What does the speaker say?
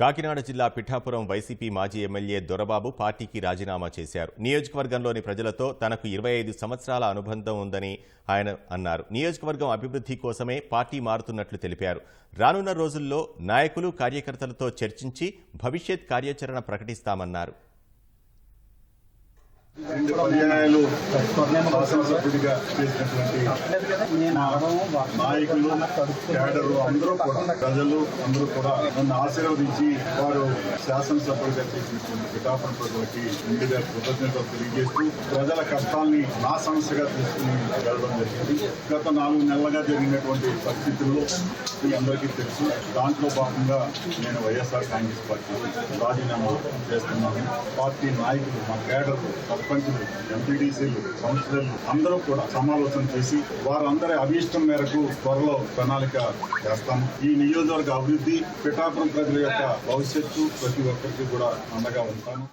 కాకినాడ జిల్లా పిఠాపురం వైసీపీ మాజీ ఎమ్మెల్యే దొరబాబు పార్టీకి రాజీనామా చేశారు. నియోజకవర్గంలోని ప్రజలతో తనకు ఇరవై ఐదు సంవత్సరాల అనుబంధం ఉందని ఆయన అన్నారు. నియోజకవర్గం అభివృద్ధి కోసమే పార్టీ మారుతున్నట్లు తెలిపారు. రానున్న రోజుల్లో నాయకులు కార్యకర్తలతో చర్చించి భవిష్యత్ కార్యాచరణ ప్రకటిస్తామన్నారు. రెండు పర్యాయాలు శాసనసభ్యుడిగా చేసినటువంటి మా నాయకులు క్యాడరు అందరూ కూడా ప్రజలు అందరూ కూడా నన్ను ఆశీర్వదించి వారు శాసనసభ్యుడిగా చేసినటువంటి పిఠాపురం ప్రజలకి ముందుగా కృతజ్ఞతలు తెలియజేస్తూ ప్రజల కష్టాల్ని నా సమస్యగా తీసుకుని వెళ్ళడం జరిగింది. గత నాలుగు నెలలుగా జరిగినటువంటి పరిస్థితుల్లో మీ అందరికీ తెలుసు దాంట్లో భాగంగా నేను వైఎస్ఆర్ కాంగ్రెస్ పార్టీ రాజీనామా చేస్తున్నాను. పార్టీ నాయకులు మా కేడర్లు సర్పంచులు ఎంపీటీసీలు కౌన్సిలర్లు అందరూ కూడా సమాలోచన చేసి వారందరి అభీష్టం మేరకు త్వరలో ప్రణాళిక చేస్తాము ఈ నియోజకవర్గ అభివృద్ధి పిఠాపురం ప్రజల యొక్క భవిష్యత్తు ప్రతి ఒక్కరికి కూడా అండగా ఉంటాను.